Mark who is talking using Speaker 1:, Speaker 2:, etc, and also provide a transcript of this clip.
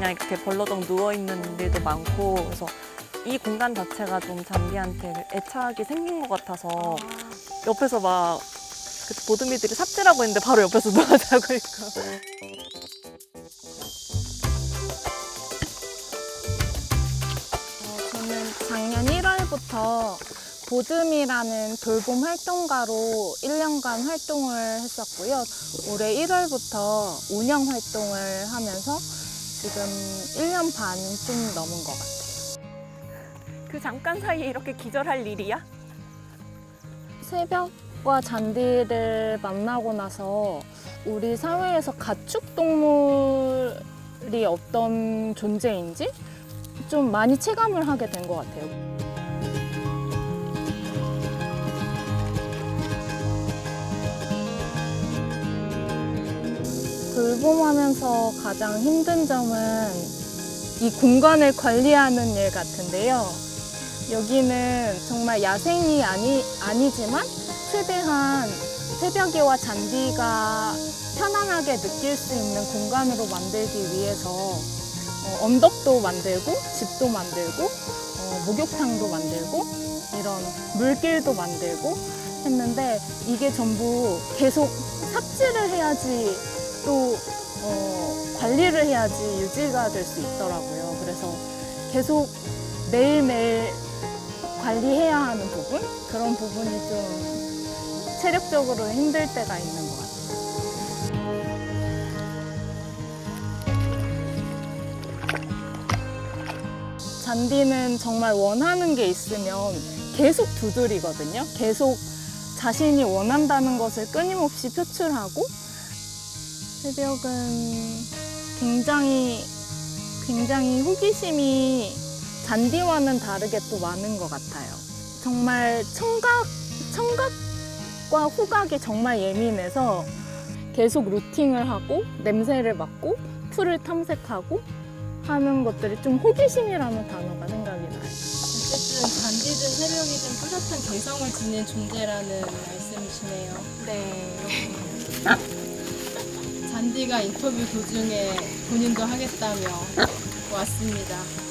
Speaker 1: 그냥 이렇게 벌러덩 누워 있는 일도 많고 그래서 이 공간 자체가 좀 잔디한테 애착이 생긴 것 같아서 옆에서 막그 보드미들이 삽질하고 있는데 바로 옆에서 누워 자고 있고.
Speaker 2: 어, 저는 작년 1월부터 보듬이라는 돌봄 활동가로 1년간 활동을 했었고요. 올해 1월부터 운영 활동을 하면서 지금 1년 반은 좀 넘은 것 같아요.
Speaker 1: 그 잠깐 사이에 이렇게 기절할 일이야?
Speaker 2: 새벽과 잔디를 만나고 나서 우리 사회에서 가축 동물이 어떤 존재인지 좀 많이 체감을 하게 된 것 같아요. 돌봄하면서 가장 힘든 점은 이 공간을 관리하는 일 같은데요. 여기는 정말 야생이 아니, 아니지만 최대한 새벽이와 잔디가 편안하게 느낄 수 있는 공간으로 만들기 위해서 어, 언덕도 만들고 집도 만들고 어, 목욕탕도 만들고 이런 물길도 만들고 했는데 이게 전부 계속 삽질을 해야지 또 어, 관리를 해야지 유지가 될 수 있더라고요. 그래서 계속 매일매일 관리해야 하는 부분 그런 부분이 좀 체력적으로 힘들 때가 있는 것 같아요. 잔디는 정말 원하는 게 있으면 계속 두드리거든요. 계속 자신이 원한다는 것을 끊임없이 표출하고 새벽은 굉장히 굉장히 호기심이 잔디와는 다르게 또 많은 것 같아요. 정말 청각, 청각과 후각이 정말 예민해서 계속 루팅을 하고 냄새를 맡고 풀을 탐색하고 하는 것들이 좀 호기심이라는 단어가 생각이 나요.
Speaker 3: 어쨌든 잔디든 새벽이든 뚜렷한 개성을 지닌 존재라는 말씀이시네요.
Speaker 2: 네.
Speaker 3: 잔디가 인터뷰 도중에 본인도 하겠다며 왔습니다.